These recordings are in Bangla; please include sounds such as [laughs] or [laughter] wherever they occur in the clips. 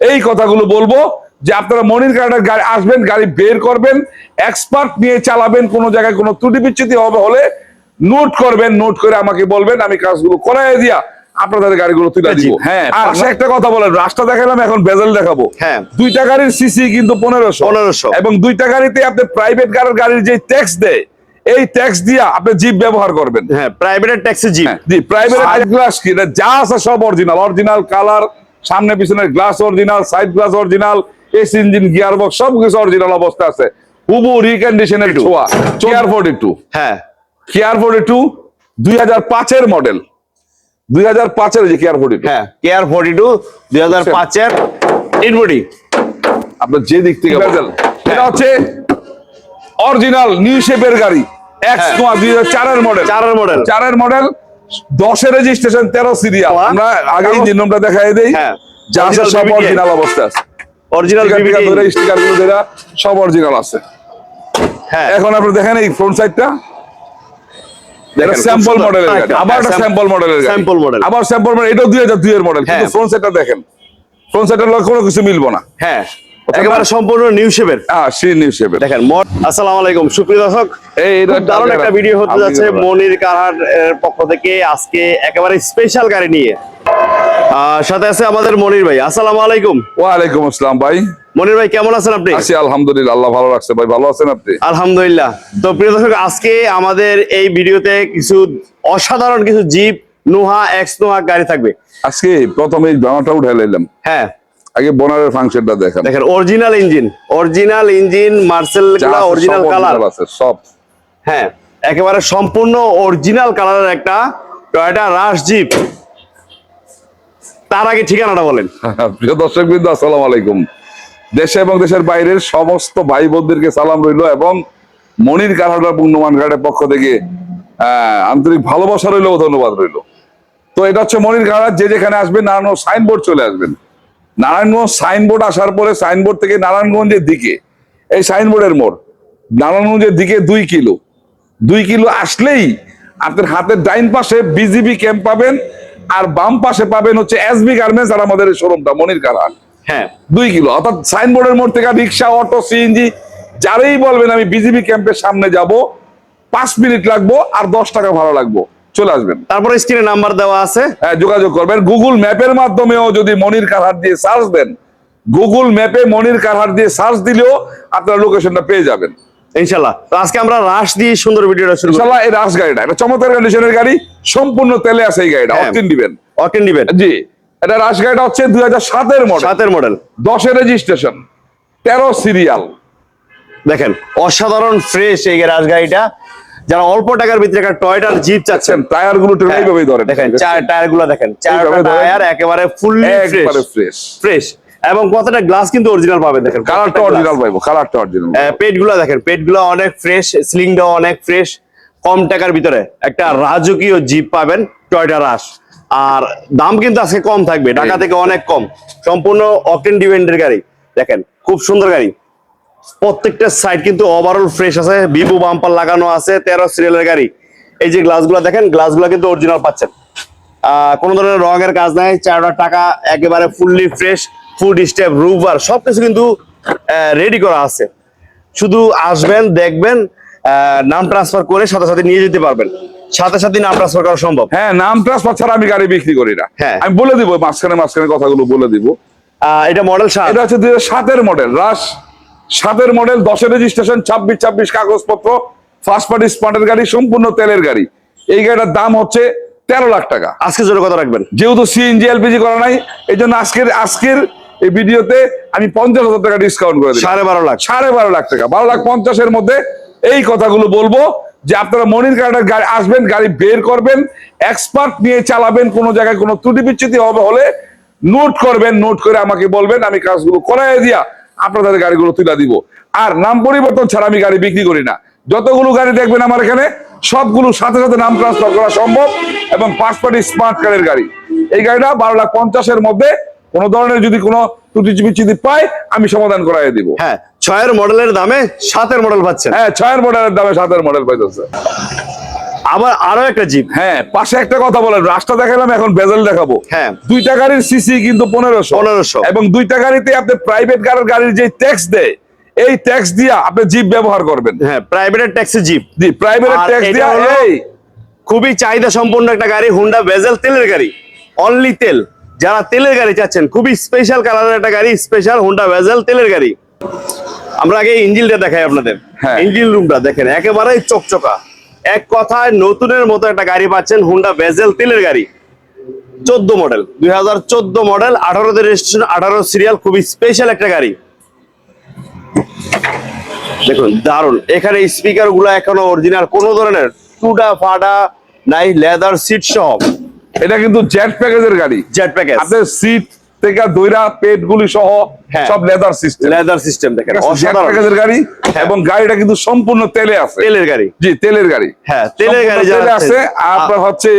এই কথাগুলো বলব যে আপনারা মনির কার্ডের গাড়ি আসবেন গাড়ি বের করবেন এক্সপার্ট নিয়ে চালাবেন কোনো জায়গায় কোনো ত্রুটি বিচ্যুতি হবে হলে নোট করবেন নোট করে আমাকে বলবেন আমি কাজগুলো করাই দিয়া আপনাদের গাড়িগুলো তুলে দিব। হ্যাঁ, আর একটা কথা বলেন রাস্তা দেখালাম এখন বেজেল দেখাবো। হ্যাঁ। দুইটা গাড়ির সিসি কিন্তু পনেরোশো। 1500 এবং দুইটা গাড়িতে আপনি প্রাইভেট গাড়ির গাড়ির যে ট্যাক্স দেয় এই ট্যাক্স দিয়া আপনি জিপ ব্যবহার করবেন। হ্যাঁ প্রাইভেটের ট্যাক্সি জিপ জি প্রাইভেট গ্লাস কি যা আছে সব অরিজিনাল অরিজিনাল কালার সামনে পিছনে glass original side glass original AC engine gear box সব কিছু অরিজিনাল অবস্থা আছে। হুবু রিকন্ডিশনের ছোঁয়া। কেয়ার ফোর্টি টু হ্যাঁ। কেয়ার ফোর্টি টু দুই হাজার পাঁচের মডেল দুই হাজার পাঁচের যে কেয়ার ফোর্টি টু হ্যাঁ কেয়ার ফোর্টি টু দুই হাজার পাঁচের ইনবডি আপনার যে দিক থেকে হ্যাঁ। এটা হচ্ছে অরিজিনাল নিউ শেপের গাড়ি। এক্স হ্যাঁ। দুই হাজার চারের মডেল চারের মডেল চারের মডেল দশের রেজিস্ট্রেশন তেরো সিরিয়াল। আমরা আগে কাগজ- ইঞ্জিনটা দেখাই দেই হ্যাঁ। যা আছে সব অরিজিনাল অবস্থা আছে অরিজিনাল ধরে স্টিকারগুলো ধরে সব অরিজিনাল আছে হ্যাঁ এখন আপনি দেখেন এই ফ্রন্ট সাইডটা স্যাম্পল। মডেলের হ্যাঁ, আবার স্যাম্পল মডেলের sample model। আবার স্যাম্পল মডেল এটাও দুই হাজার দুই এর মডেল কিন্তু হ্যাঁ। ফ্রন্ট সাইডটা দেখেন ফ্রন্ট সাইডের লগে কোনো কিছু মিলবো না হ্যাঁ একেবারে সম্পূর্ণ নিউ শেপের হ্যাঁ নিউ শেপের দেখেন আসসালামু আলাইকুম। সুপ্রিয় দর্শক এই দারুণ একটা ভিডিও হতে যাচ্ছে মনির কারহাট এর পক্ষ থেকে আজকে একেবারে স্পেশাল গাড়ি নিয়ে। সাথে আছে আমাদের মনির ভাই। আসসালামু আলাইকুম। ওয়ালাইকুম আসসালাম ভাই। মনির ভাই কেমন আছেন আপনি? আছি আলহামদুলিল্লাহ আল্লাহ ভালো রাখছে ভাই। ভালো আছেন আপনি? আলহামদুলিল্লাহ। তো প্রিয় দর্শক আজকে আমাদের এই ভিডিওতে কিছু অসাধারণ কিছু জিপ নোহা এক্স নোহা গাড়ি থাকবে। আজকে প্রথমে উঠে লাইলাম। হ্যাঁ। আগে বোনারের ফাংশনটা দেখেন। দেখেন অরিজিনাল ইঞ্জিন অরিজিনাল ইঞ্জিন মার্সেল আছে অরিজিনাল কালার আছে সব। হ্যাঁ একেবারে সম্পূর্ণ অরিজিনাল কালারের একটা টয়োটা রাশ জিপ তার আগে ঠিকানাটা বলেন। [laughs] প্রিয় দর্শক বিন্দু আসসালাম আলাইকুম। দেশে এবং দেশের বাইরের সমস্ত ভাই বোনদেরকে সালাম রইল এবং মনির কারহাটা পূর্ণমান ঘাটের পক্ষ থেকে আন্তরিক ভালোবাসা রইল ও ধন্যবাদ রইল। তো এটা হচ্ছে মনির ঘাট যে যেখানে আসবেন নারায়ণগঞ্জ সাইনবোর্ড চলে আসবেন। নারায়ণগঞ্জ সাইনবোর্ড আসার পরে সাইনবোর্ড থেকে নারায়ণগঞ্জের দিকে এই সাইনবোর্ডের মোড় নারায়ণগঞ্জের দিকে দুই কিলো। দুই কিলো আসলেই আপনার হাতের ডাইন পাশে বিজিবি ক্যাম্প পাবেন আর বাম পাশে পাবেন হচ্ছে এসবি গার্মেন্টস আর আমাদের শোরুমটা মনির কারহাট হ্যাঁ। দুই কিলো অর্থাৎ সাইনবোর্ডের মোড় থেকে রিক্সা অটো সিএনজি যারাই বলবেন আমি বিজিবি ক্যাম্পের সামনে যাব পাঁচ মিনিট লাগবো আর দশ টাকা ভাড়া লাগবো। চলে আসবেন। তারপরে স্ক্রিনে নাম্বার দেওয়া আছে। হ্যাঁ, যোগাযোগ করবেন। গুগল ম্যাপের মাধ্যমেও যদি মনির কারহাট দিয়ে সার্চ দেন গুগল ম্যাপে মনির কারহাট দিয়ে সার্চ দিলেও আপনারা লোকেশনটা পেয়ে যাবেন। ইনশাল্লাহ তো আজকে আমরা রাশ দিয়ে সুন্দর ভিডিওটা শুরু ইনশাল্লাহ এই রাস গাড়িটা। এটা চমৎকার কন্ডিশনের গাড়ি। সম্পূর্ণ তেলে আছে এই গাড়িটা। হ্যাঁ। অকটেন দিবেন। অকেন দিবেন। জি। এটা গাড়িটা হচ্ছে দুই হাজার সাতের মডেল সাতের মডেল দশের রেজিস্ট্রেশন তেরো সিরিয়াল দেখেন অসাধারণ ফ্রেশ এই রাশ গাড়িটা। যারা অল্প টাকার ভিতরে একটা টয়টার জিপ চাচ্ছেন টায়ারগুলো ঠিক এইভাবেই ধরেন। হ্যাঁ। দেখেন চার টায়ারগুলো দেখেন চার টায়ার একেবারে ফুললি ফ্রেশ ফ্রেশ এবং কতটা গ্লাস কিন্তু অরিজিনাল পাবেন দেখেন কালারটা অরিজিনাল পাইবো কালারটা অরিজিনাল পেটগুলো দেখেন পেটগুলো অনেক ফ্রেশ স্লিংটাও অনেক ফ্রেশ কম টাকার ভিতরে একটা রাজকীয় জিপ পাবেন টয়টা রাশ আর দাম কিন্তু আজকে কম থাকবে ঢাকা থেকে অনেক কম। সম্পূর্ণ অকটেন ডিভেন্ডের গাড়ি দেখেন খুব সুন্দর গাড়ি। প্রত্যেকটা সাইড কিন্তু ওভারঅল ফ্রেশ আছে। ভিভো বাম্পার লাগানো আছে তেরো সিরিয়ালের গাড়ি। এই যে গ্লাসগুলো দেখেন গ্লাসগুলো কিন্তু অরিজিনাল পাচ্ছেন। কোনো ধরনের রঙের কাজ নাই চারটা টাকা একেবারে ফুললি ফ্রেশ ফুড স্টেপ রুভার সবকিছু কিন্তু রেডি করা আছে। শুধু আসবেন দেখবেন আহ, নাম ট্রান্সফার করে সাথে সাথে নিয়ে যেতে পারবেন। সাথে সাথে নাম ট্রান্সফার করা সম্ভব। হ্যাঁ নাম ট্রান্সফার ছাড়া আমি গাড়ি বিক্রি করি না। হ্যাঁ। আমি বলে দিব মাঝখানে মাঝখানে কথাগুলো বলে দিব। এটা মডেল সাত। এটা হচ্ছে দুই সাতের মডেল রাস সাতের মডেল দশের রেজিস্ট্রেশন ছাব্বিশ ছাব্বিশ কাগজপত্র ফার্স্ট পার্টি স্পটের গাড়ি সম্পূর্ণ তেলের গাড়ি। এই গাড়িটার দাম হচ্ছে তেরো লাখ টাকা। আজকে জোরে কথা রাখবেন? যেহেতু সিএনজি এলপিজি করা নাই এই জন্য আজকের আজকের এই ভিডিওতে আমি পঞ্চাশ হাজার টাকা ডিসকাউন্ট করে সাড়ে বারো লাখ। সাড়ে বারো লাখ টাকা। বারো লাখ পঞ্চাশের মধ্যে এই কথাগুলো বলব যে আপনারা মনির কার্ডের গাড়ি আসবেন গাড়ি বের করবেন এক্সপার্ট নিয়ে চালাবেন কোনো জায়গায় কোনো ত্রুটি বিচ্যুতি হবে হলে নোট করবেন নোট করে আমাকে বলবেন আমি কাজগুলো করাই দিয়া আপনাদের গাড়িগুলো তুলে দিব। আর নাম পরিবর্তন ছাড়া আমি গাড়ি বিক্রি করি না। যতগুলো গাড়ি দেখবেন আমার এখানে সবগুলো সাথে সাথে নাম ট্রান্সফার করা সম্ভব এবং পাঁচ পার্টি স্মার্ট কারের গাড়ি। এই গাড়িটা বারো লাখ পঞ্চাশের মধ্যে কোনো ধরনের যদি কোনো ত্রুটি বিচ্যুতি পায় আমি সমাধান করাই দিব। হ্যাঁ ছয়ের মডেলের দামে সাতের মডেল পাচ্ছেন। হ্যাঁ ছয়ের মডেলের দামে সাতের মডেল পাইতেছে। আবার আরও একটা জিপ। হ্যাঁ পাশে একটা কথা বলেন রাস্তা দেখালাম এখন বেজেল দেখাবো। হ্যাঁ। দুইটা গাড়ির সিসি কিন্তু পনেরোশো। পনেরোশো। এবং দুইটা গাড়িতে আপনি প্রাইভেট গাড়ির গাড়ির যে ট্যাক্স দেয় এই ট্যাক্স দিয়া আপনি জিপ ব্যবহার করবেন। হ্যাঁ প্রাইভেটের ট্যাক্সি জিপ। জি প্রাইভেট আর ট্যাক্স দিয়া এই খুবই চাহিদা সম্পন্ন একটা গাড়ি হুন্ডা ভেজেল তেলের গাড়ি। অনলি তেল। যারা তেলের গাড়ি চাচ্ছেন খুবই স্পেশাল কালারের একটা গাড়ি স্পেশাল হুন্ডা ভেজেল তেলের গাড়ি। আমরা আগে ইঞ্জিনটা দেখাই আপনাদের। হ্যাঁ। ইঞ্জিন রুমটা দেখেন একেবারেই চকচকা। এক কথায় নতুনের মতো একটা গাড়ি পাচ্ছেন হুন্ডা ভেজেল তেলের গাড়ি। চোদ্দ মডেল দুই হাজার চোদ্দ মডেল আঠারোতে রেজিস্ট্রেশন আঠারো সিরিয়াল খুবই স্পেশাল একটা গাড়ি। দেখুন দারুণ এখানে স্পিকারগুলো এখনও অরিজিনাল কোনো ধরনের টুডা ফাডা নাই লেদার সিট সহ। এটা কিন্তু জেট প্যাকেজের গাড়ি। জেট প্যাকেজ আপনার সিট থেকে দইরা পেট গুলি সহ হ্যাঁ। সব লেদার সিস্টেম লেদার সিস্টেম দেখেন অসাধারণ। গাড়ি এবং গাড়িটা কিন্তু সম্পূর্ণ তেলে আছে। তেলের গাড়ি। জি তেলের গাড়ি। হ্যাঁ তেলের গাড়ি তেলে আছে। আর আপনার হচ্ছে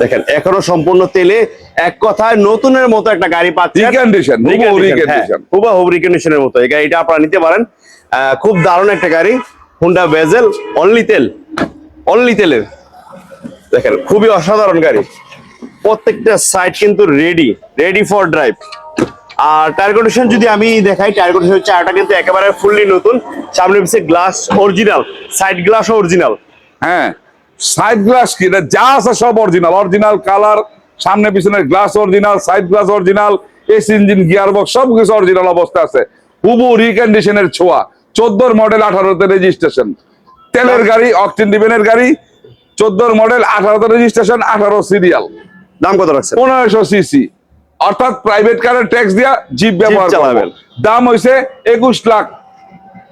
দেখেন এখনও সম্পূর্ণ তেলে। এক কথায় নতুনের মতো একটা গাড়ি পাচ্ছেন। Recondition, হুবহু Recondition, হ্যাঁ। রিকন্ডিশনের মতো। এই গাড়িটা আপনারা নিতে পারেন। আহ, খুব দারুণ একটা গাড়ি। হুন্ডা বেজেল অনলি তেল। অনলি তেলের। দেখেন খুবই অসাধারণ গাড়ি। প্রত্যেকটা সাইড কিন্তু রেডি রেডি ফর ড্রাইভ আর টায়ার কন্ডিশন যদি আমি দেখাই টায়ার কন্ডিশন চারটা কিন্তু একেবারে ফুললি নতুন। সামনে পিছিয়ে glass original side glass original হ্যাঁ সাইড গ্লাস কি? এটা যা আছে সব অরিজিনাল অরিজিনাল কালার সামনে পিছনে glass original side glass original AC engine gear box সবকিছু অরিজিনাল অবস্থা আছে। হুবু রিকন্ডিশনের ছোঁয়া। চোদ্দোর মডেল আঠারোতে রেজিস্ট্রেশন তেলের গাড়ি অকটেন ডিভেনের গাড়ি, চোদ্দোর মডেল আঠারোতে রেজিস্ট্রেশন আঠারো সিরিয়াল দাম কত রাখছেন? পনেরোশো সিসি অর্থাৎ প্রাইভেট কারের ট্যাক্স দিয়া জিপ ব্যবহার চালাবেন। দাম হইছে একুশ লাখ।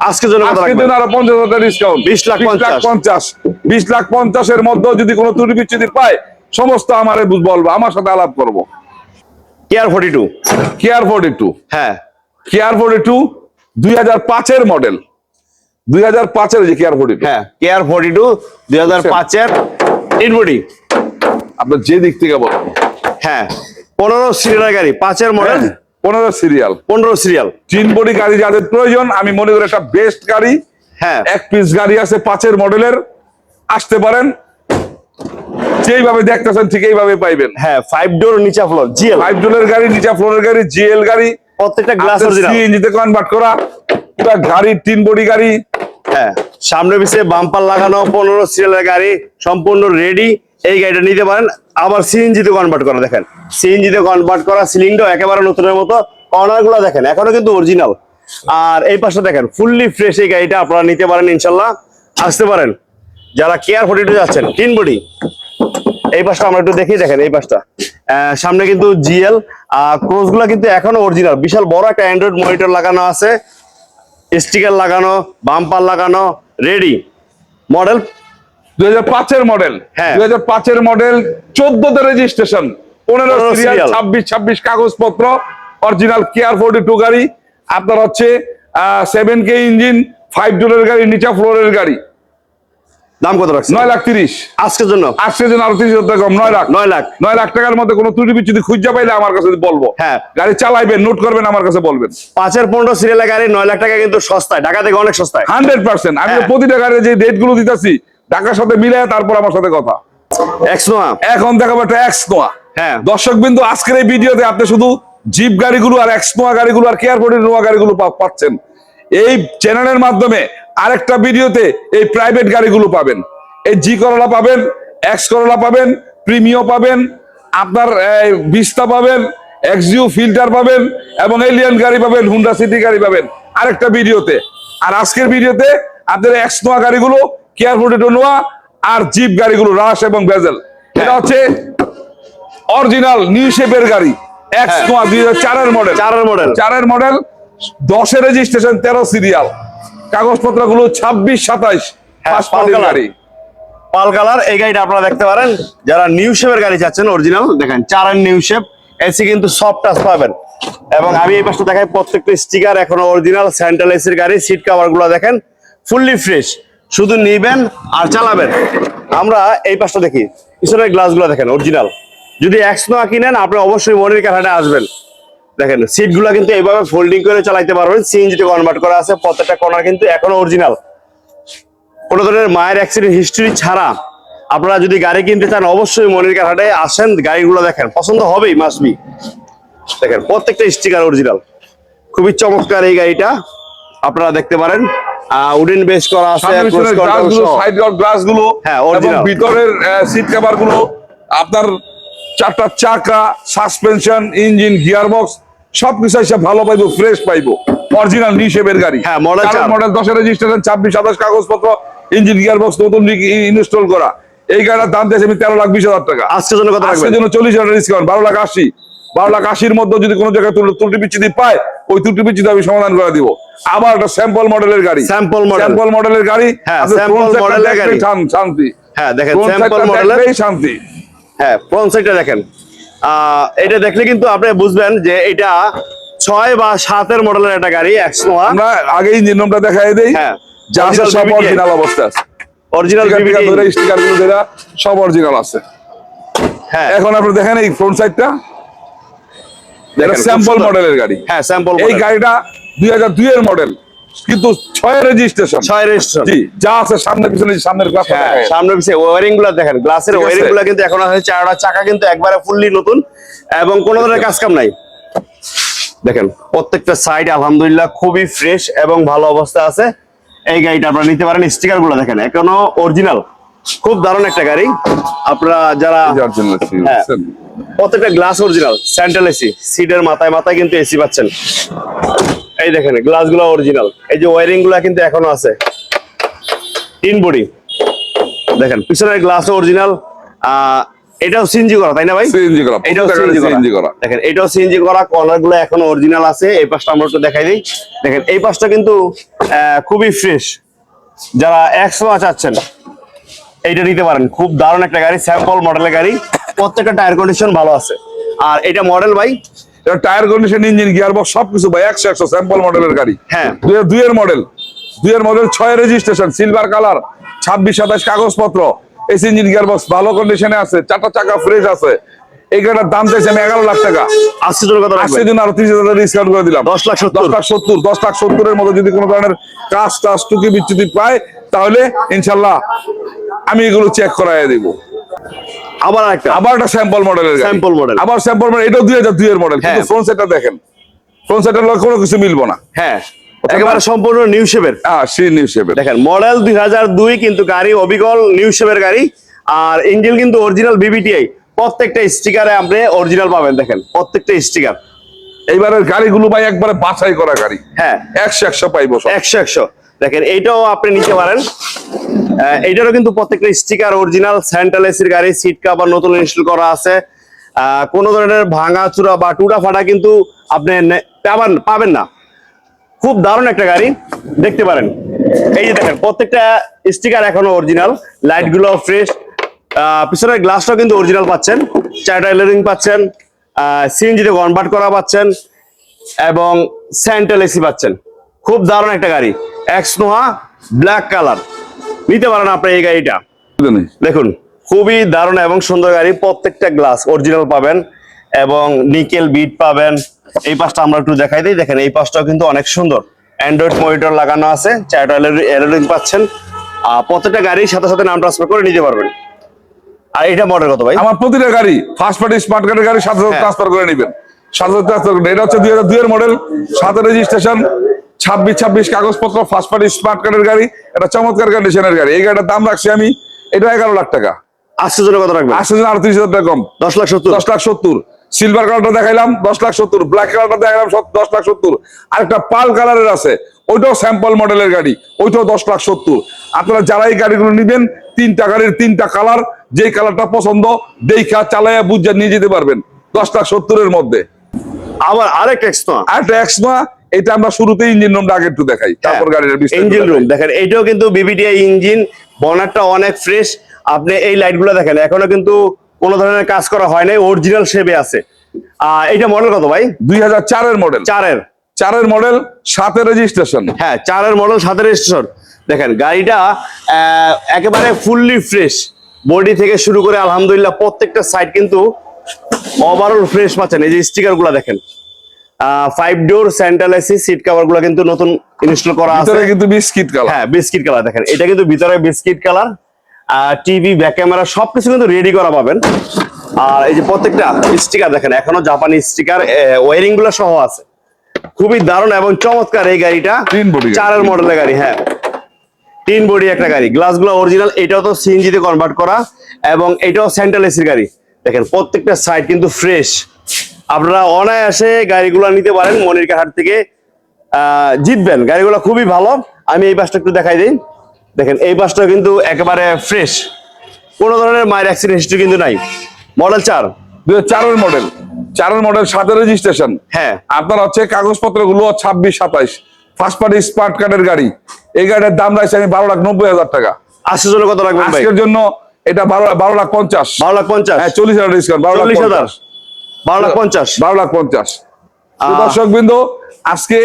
আজকের জন্য কত আজকের জন্য আরও পঞ্চাশ হাজার ডিসকাউন্ট 20 লাখ পঞ্চাশ। পঞ্চাশ। বিশ লাখ পঞ্চাশের মধ্যে যদি কোনো ত্রুটি বিচ্ছুতি পায় সমস্ত আমারে বুঝ- বলব আমার সাথে আলাপ করব। KR forty two KR forty two হ্যাঁ। কেয়ার ফোর্টি টু দুই হাজার পাঁচের মডেল দুই হাজার পাঁচের যে কেয়ার ফোর্টি টু হ্যাঁ কেয়ার ফোর্টি টু দুই হাজার পাঁচের ইনবডি আপনার যে দিক থেকে বলেন। হ্যাঁ পনেরো সিরিয়াল গাড়ি পাঁচের মডেল হ্যাঁ, পনেরো সিরিয়াল। পনেরো সিরিয়াল। তিন বডি গাড়ি যাদের প্রয়োজন আমি মনে করি একটা বেস্ট গাড়ি। হ্যাঁ। এক পিস গাড়ি আছে পাঁচের মডেলের আসতে পারেন। যেইভাবে দেখতেছেন ঠিক এইভাবে পাইবেন। হ্যাঁ ফাইভ ডোর নিচা ফ্লোর জিএল ফাইভ ডোলের গাড়ি নিচা ফ্লোরের গাড়ি জিএল গাড়ি। প্রত্যেকটা গ্লাস সিএনজিতে কনভার্ট করা। পুরা গাড়ি তিন বডি গাড়ি। হ্যাঁ সামনে পিছিয়ে বাম্পার লাগানো পনেরো সিরিয়ালের গাড়ি সম্পূর্ণ রেডি এই গাড়িটা নিতে পারেন। আবার সিএনজিতে কনভার্ট করা, দেখেন। সিএনজিতে কনভার্ট করা সিলিংটাও একেবারে নতুনের মতো কর্নারগুলো দেখেন, এখনও কিন্তু অরিজিনাল আর এই পাশে দেখেন ফুললি ফ্রেশ এই গাড়িটা আপনারা নিতে পারেন, ইনশাল্লাহ। আসতে পারেন। যারা কেয়ার ফোর্টি টু যাচ্ছেন তিন বডি এই পাশটা আমরা একটু দেখি, দেখেন এই পাশটা। সামনে কিন্তু জিএল ক্রোজগুলা কিন্তু এখনও অরিজিনাল বিশাল বড় একটা অ্যান্ড্রয়েড মনিটর লাগানো আছে। স্টিকার লাগানো বাম্পার লাগানো রেডি মডেল দুই হাজার পাঁচের মডেল হ্যাঁ। দুই হাজার পাঁচের মডেল চোদ্দতে রেজিস্ট্রেশন পনেরো সিরিয়াল ছাব্বিশ ছাব্বিশ কাগজপত্র অরিজিনাল কেয়ার ফোর্টি টু গাড়ি আপনার হচ্ছে সেভেন কে ইঞ্জিন ফাইভ ডোরের গাড়ি নিচা ফ্লোরের গাড়ি। দাম কত রাখছে নয় লাখ তিরিশ। আজকের জন্য? আরও তিরিশ হাজার কম নয় লাখ। নয় লাখ। নয় লাখ টাকার মধ্যে কোনো ত্রুটি বিচ্ছুতি খুঁজে পাইলে আমার কাছে বলব। হ্যাঁ। গাড়ি চালাইবেন নোট করবেন আমার কাছে বলবেন। পাঁচের পনেরো গাড়ি নয় লাখ টাকা কিন্তু সস্তায় ঢাকা থেকে অনেক সস্তায়। Hundred percent. আমি হ্যাঁ। প্রতিটা গাড়ি যে ডেটগুলো দিতেছি ঢাকার সাথে মিলে তারপর আমার সাথে কথা। এখন দেখাবো একটা এক্স নোয়া। হ্যাঁ। দর্শক বিন্দু আজকের এই ভিডিওতে আপনি শুধু জিপ গাড়িগুলো আর এক্স নোয়া গাড়িগুলো আর কেয়ার ফোর্টির নোয়া গাড়িগুলো পাচ্ছেন। এই চ্যানেলের মাধ্যমে আরেকটা ভিডিওতে এই প্রাইভেট গাড়িগুলো পাবেন। এই জি করলা পাবেন এক্স করলা পাবেন প্রিমিও পাবেন আপনার বিস্তা পাবেন এক্সিউ ফিল্টার পাবেন এবং এলিয়ান গাড়ি পাবেন হুন্ডা সিটি গাড়ি পাবেন। আরেকটা ভিডিওতে। আর আজকের ভিডিওতে আপনার এক্স নোয়া গাড়িগুলো কেয়ার ফোর্টি নোয়া আর জিপ গাড়িগুলো রাশ এবং বেজেল এটা হচ্ছে অরিজিনাল নিউ শেপের গাড়ি এক্স হ্যাঁ। নোয়া দুই হাজার চারের মডেল চারের মডেল চারের মডেল দশের রেজিস্ট্রেশন তেরো সিরিয়াল কাগজপত্রগুলো ছাব্বিশ সাতাইশ হ্যাঁ। গাড়ি। পাল কালার এই গাড়িটা আপনারা দেখতে পারেন। যারা নিউ শেপের গাড়ি চাচ্ছেন অরিজিনাল দেখেন চারের নিউ শেপ এসি কিন্তু সফট টাচ পাবেন। এবং আমি এই পাশটা দেখাই প্রত্যেকটা স্টিকার এখনও অরিজিনাল সেন্ট্রাল এসির গাড়ি সিট কভারগুলো দেখেন ফুললি ফ্রেশ শুধু নিবেন আর চালাবেন। আমরা এই পাশটা দেখি। পিছনের গ্লাসগুলো দেখেন অরিজিনাল যদি এক্স নোয়া কিনেন, আপনি অবশ্যই মনির কাঠানে আসবেন। দেখেন সিটগুলো কিন্তু এইভাবে ফোল্ডিং করে চালাইতে পারবেন। সিএনজিতে কনভার্ট করা আছে, প্রত্যেকটা কর্নার কিন্তু এখনও অরিজিনাল কোনো ধরনের মায়ের অ্যাক্সিডেন্ট হিস্ট্রি ছাড়া আপনারা যদি গাড়ি কিনতে চান, অবশ্যই মনির কারহাটে আসেন। গাড়িগুলো দেখেন, পছন্দ হবেই মাসবি দেখেন, প্রত্যেকটা স্টিকার অরিজিনাল খুবই চমৎকার এই গাড়িটা। আপনারা দেখতে পারেন। উডেন বেস করা আছে। সাইড গ্লাসগুলো হ্যাঁ, এবং ভিতরের সিট কভারগুলো আপনার চারটা চাকা সাসপেনশন ইঞ্জিন গিয়ার বক্স সবকিছু এসে ভালো পাইবো ফ্রেশ পাইবো অরিজিনাল নিশেবের গাড়ি। হ্যাঁ, চার। মডেল দশের রেজিস্ট্রেশন ছাব্বিশ সাতাশ কাগজপত্র ইঞ্জিন গিয়ার বক্স নতুন ইনস্টল করা। এই গাড়িটার দাম দিয়েছে আমি তেরো লাখ বিশ হাজার টাকা। আজকের জন্য আজকের জন্য চল্লিশ হাজার ডিসকাউন্ট বারো লাখ আশি। বারো লাখ আশির মধ্যে যদি কোনো জায়গায় ত্রুটি- বিচ্ছুতি পায় ওই ত্রুটি বিচ্ছুতি আমি সমাধান করে দিব। আবার একটা স্যাম্পল মডেলের গাড়ি। Sample model। স্যাম্পল মডেলের গাড়ি হ্যাঁ, এর দেখলেই গাড়ি। শান- শান্তি। হ্যাঁ দেখেন স্যাম্পল মডেলের শান্তি। হ্যাঁ ফ্রন্ট সাইডটা দেখেন। এটা দেখলে কিন্তু আপনি বুঝবেন যে এটা ছয় বা সাতের মডেলের একটা গাড়ি একশোয়া আমরা আগে ইঞ্জিন রুমটা দেখাই দেই। হ্যাঁ। যা আছে সব অরিজিনাল অবস্থা আছে। অরিজিনাল স্টিকারগুলো সব অরিজিনাল আছে। হ্যাঁ। এখন আপনি দেখেন এই ফ্রন্ট সাইডটা স্যাম্পল মডেলের গাড়ি। হ্যাঁ স্যাম্পল এই গাড়িটা দুই হাজার দুই এর মডেল কিন্তু ছয় রেজিস্ট্রেশন ছয় রেজিস্ট্রেশন জি যা আছে সামনে পিছনে সামনের গ্লাস হ্যাঁ সামনে ওয়ারিংগুলো দেখেন গ্লাসের ওয়ারিংগুলো কিন্তু এখন আছে চারটা চাকা কিন্তু একবারে ফুললি নতুন এবং কোনো ধরনের কাজ কাম নাই। দেখেন প্রত্যেকটা সাইড আলহামদুলিল্লাহ খুবই ফ্রেশ এবং ভালো অবস্থা আছে। এই গাড়িটা আপনারা নিতে পারেন স্টিকারগুলো দেখেন এখনও অরিজিনাল খুব দারুণ একটা গাড়ি। আপনারা যারা হ্যাঁ। প্রত্যেকটা গ্লাস অরিজিনাল সেন্ট্রাল এসি সিটের মাথায় মাথায় কিন্তু এসি পাচ্ছেন। এই দেখেন গ্লাসগুলো অরিজিনাল এই যে ওয়ারিংগুলা কিন্তু এখনও আছে। তিন বডি। দেখেন পিছনের গ্লাস অরিজিনাল এটাও সিএনজি করা তাই না ভাই? CNG করা, এটাও সিএনজি করা। দেখেন এটাও সিএনজি করা কর্নারগুলো এখনও অরিজিনাল আছে। এই পাশটা আমরা একটু দেখাই দিই। দেখেন এই পাশটা কিন্তু আহ, খুবই ফ্রেশ যারা একশো চাচ্ছেন এইটা নিতে পারেন। খুব দারুণ একটা গাড়ি স্যাম্পল মডেলের গাড়ি। প্রত্যেকটা টায়ার কন্ডিশন ভালো আছে। আর এটা মডেল ভাই? এটা tyre condition engine gear box সবকিছু ভাই একশো একশো স্যাম্পল মডেলের গাড়ি। হ্যাঁ। দুই দুইয়ের মডেল দুইয়ের মডেল ছয় রেজিস্ট্রেশন সিলভার কালার ছাব্বিশ সাতাশ কাগজপত্র। এসি ইঞ্জিন গিয়ার বক্স ভালো কন্ডিশনে আছে চারটা চাকা ফ্রেশ আছে। এই গাড়িটার দাম চাইছে আমি এগারো লাখ টাকা। আশি আরও ত্রিশ হাজার ডিসকাউন্ট করে দিলাম। দশ লাখ সত্তর। দশ লাখ সত্তর দশ লাখ সত্তরের মধ্যে যদি কোনো ধরনের কাজ টাজ টুকি বিচ্যুতি পায় তাহলে ইনশাল্লাহ আমি এগুলো চেক করাই দিব। আবার একটা আবার একটা স্যাম্পল মডেলের স্যাম্পল মডেল আবার স্যাম্পল মডেল এটাও দুই হাজার দুই এর মডেল কিন্তু হ্যাঁ। ফ্রন্ট সেটটা দেখেন। ফ্রন্ট সেটের লগে কোনো কিছু মিলবো না। হ্যাঁ একেবারে সম্পূর্ণ নিউ শেপের হ্যাঁ সি নিউ শেপের দেখেন মডেল দুই হাজার দুই কিন্তু গাড়ি অবিকল নিউ শেপের গাড়ি। আর ইঞ্জিন কিন্তু অরিজিনাল বিবিটিআই প্রত্যেকটা স্টিকারে আপনি অরিজিনাল পাবেন দেখেন প্রত্যেকটা স্টিকার এইবারের গাড়িগুলো ভাই একবারে বাছাই করা গাড়ি। হ্যাঁ। একশো একশো পাইবো সব। একশো একশো। দেখেন, এইটাও আপনি নিতে পারেন। এইটারও কিন্তু প্রত্যেকটা স্টিকার অরিজিনাল সেন্ট্রাল এসির গাড়ি সিট কাভার নতুন ইনস্টল করা আছে। কোনো ধরনের ভাঙা চূড়া বা টুটা ফাটা কিন্তু আপনি পাবেন পাবেন না। খুব দারুণ একটা গাড়ি, দেখতে পারেন। এই যে দেখেন, প্রত্যেকটা স্টিকার এখনও অরিজিনাল লাইটগুলো ফ্রেশ পিছনের গ্লাসটাও কিন্তু অরিজিনাল পাচ্ছেন চারটা এলারিং পাচ্ছেন সিএনজিতে কনভার্ট করা পাচ্ছেন, এবং স্যান্টেল এসি পাচ্ছেন। খুব দারুণ একটা গাড়ি। এক্স নোহা ব্ল্যাক কালার নিতে পারেন আপনি এই গাড়িটা? দেখুন খুবই দারুণ এবং সুন্দর গাড়ি। প্রত্যেকটা গ্লাস অরিজিনাল পাবেন এবং নিকেল বিট পাবেন। এই পাশটা আমরা একটু দেখাই দিই। দেখেন এই পাশটাও কিন্তু অনেক সুন্দর। অ্যান্ড্রয়েড মনিটর লাগানো আছে। চারটা পাচ্ছেন। আর প্রত্যেকটা গাড়ির সাথে সাথে নাম ট্রান্সফার করে নিতে পারবেন। আর এটা মডেল কত ভাই? আমার প্রতিটা গাড়ি ফার্স্ট পার্টি স্মার্ট কার্ডের গাড়ি হাজার হ্যাঁ। ট্রান্সফার করে নেবেন। সাত হাজার ট্রান্সফার এটা হচ্ছে দুই হাজার দুই এর মডেল সাতের রেজিস্ট্রেশন ছাব্বিশ ছাব্বিশ কাগজপত্র ফার্স্ট পার্টি স্মার্ট কার্ডের গাড়ি এটা চমৎকার কন্ডিশনের গাড়ি। এই গাড়িটার দাম রাখছি আমি এটা এগারো লাখ টাকা। আসছে জন্য কত রাখবেন? আসছে জন্য আটত্রিশ হাজার টাকা কম। দশ লাখ সত্তর। দশ লাখ সত্তর। সিলভার কালারটা দেখাইলাম দশ লাখ সত্তর। ব্ল্যাক কালারটা দেখাইলাম দশ লাখ সত্তর। আরেকটা পাল কালারের আছে ওইটাও স্যাম্পল মডেলের গাড়ি ওইটাও দশ লাখ সত্তর। আপনারা যারা এই গাড়িগুলো নিবেন তিনটা গাড়ির তিনটা কালার যেই কালারটা পছন্দ দেখা চালাইয়া বুঝা নিয়ে যেতে পারবেন দশ লাখ সত্তরের মধ্যে। আবার আরেকটা এক্সট্রা আর একটা এক্সমা এটা আমরা শুরুতে ইঞ্জিন রুমটা আগে একটু দেখাই তারপর গাড়ির ইঞ্জিন রুম দেখেন এইটাও কিন্তু বিবিটিআই ইঞ্জিন বনারটা অনেক ফ্রেশ আপনি এই লাইটগুলো দেখেন এখনও কিন্তু কোনো ধরনের কাজ করা হয় নাই অরিজিনাল শেপে আছে। আহ এইটা মডেল কত ভাই? দুই হাজার চারের মডেল চারের। চারের মডেল সাতের রেজিস্ট্রেশন হ্যাঁ চারের মডেল সাতের স্টেশন দেখেন গাড়িটা আহ, একেবারে ফুললি ফ্রেশ বডি থেকে শুরু করে আলহামদুলিল্লাহ প্রত্যেকটা সাইড কিন্তু ওভারঅল ফ্রেশ পাচ্ছেন। এই যে স্টিকারগুলা দেখেন। Five door central AC seat কভারগুলো কিন্তু নতুন ইনস্টল করা আছে। ভিতরে কিন্তু বিস্কিট কালার হ্যাঁ বিস্কিট কালার দেখেন। এটা কিন্তু ভিতরে biscuit colour TV back camera সবকিছু কিন্তু রেডি করা পাবেন। আর এই যে প্রত্যেকটা স্টিকার দেখেন এখনও জাপানি স্টিকার ওয়ারিংগুলো সহ আছে। খুবই দারুণ এবং চমৎকার এই গাড়িটা। চারের মডেলের গাড়ি হ্যাঁ। তিন বডি একটা গাড়ি। গ্লাসগুলো অরিজিনাল এটাও তো সিএনজি তে কনভার্ট করা। এবং এটাও সেন্ট্রাল এসির গাড়ি। দেখেন প্রত্যেকটা সাইড কিন্তু ফ্রেশ আপনারা অনায়াসে গাড়িগুলো নিতে পারেন মনিরকা হাট থেকে আহ, জিতবেন। গাড়িগুলো খুবই ভালো। আমি এই বাসটা একটু দেখাই দিই। দেখেন এই বাসটা কিন্তু একেবারে ফ্রেশ কোনো ধরনের মায়ের অ্যাক্সিডেন্ট হিস্ট্রি কিন্তু নাই। মডেল চার। দুই হাজার চারের মডেল চারের মডেল সাথে রেজিস্ট্রেশন হ্যাঁ। আপনার হচ্ছে কাগজপত্রগুলো ছাব্বিশ সাতাইশ। ফার্স্ট পার্টি স্মার্ট কার্ডের গাড়ি। এই গাড়ির দাম রাখছে আমি বারো লাখ নব্বই হাজার টাকা। আশি জন্য কত আজকের জন্য এটা বারো বারো লাখ পঞ্চাশ। বারো লাখ পঞ্চাশ। হ্যাঁ চল্লিশ হাজার ডিসকাউন্ট বারো লাখ চল্লিশ হাজার। বারো লাখ পঞ্চাশ। বারো লাখ পঞ্চাশ। দর্শক বিন্দু আজকে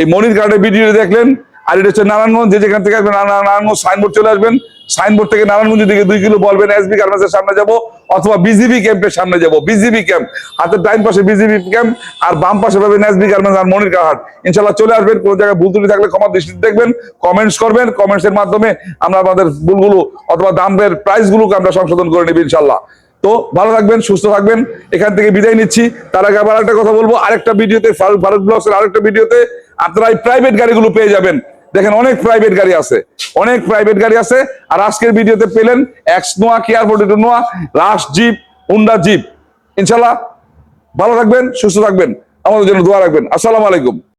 এই মনির কার্ডের ভিডিও দেখলেন আর এটা হচ্ছে নারায়ণগঞ্জ যে যেখান থেকে আসবেন নারায়ণগঞ্জ সাইনবোর্ড চলে আসবেন। সাইনবোর্ড থেকে নারায়ণগঞ্জ দিকে দুই কিলো বলবেন এসবি গার্মেন্টসের সামনে যাব অথবা বিজিবি ক্যাম্পের সামনে যাব। বিজিবি ক্যাম্প হাতের ডাইন পাশে বিজিবি ক্যাম্প আর বাম পাশে পাবেন এসবি গার্মেন্টস আর মনির কাহাট ইনশাল্লাহ চলে আসবেন কোন জায়গায় ভুল ত্রুটি থাকলে ক্ষমা দৃষ্টিতে দেখবেন কমেন্টস করবেন কমেন্টসের মাধ্যমে আমরা আমাদের ভুলগুলো অথবা দামের প্রাইস গুলোকে আমরা সংশোধন করে নেব ইনশাল্লাহ তো ভালো থাকবেন, সুস্থ থাকবেন। এখান থেকে বিদায় নিচ্ছি। তার আগে আবার একটা কথা বলব। আরেকটা ভিডিওতে ভারত ব্লগস এর আরেকটা ভিডিওতে আপনারা এই প্রাইভেট গাড়িগুলো পেয়ে যাবেন। দেখেন অনেক প্রাইভেট গাড়ি আছে। অনেক প্রাইভেট গাড়ি আছে। আর আজকের ভিডিওতে পেলেন X Noah KR forty two Noah Rush jeep Honda jeep ইনশাল্লাহ ভালো থাকবেন, সুস্থ থাকবেন। আমাদের জন্য দোয়া রাখবেন। আসসালামু আলাইকুম।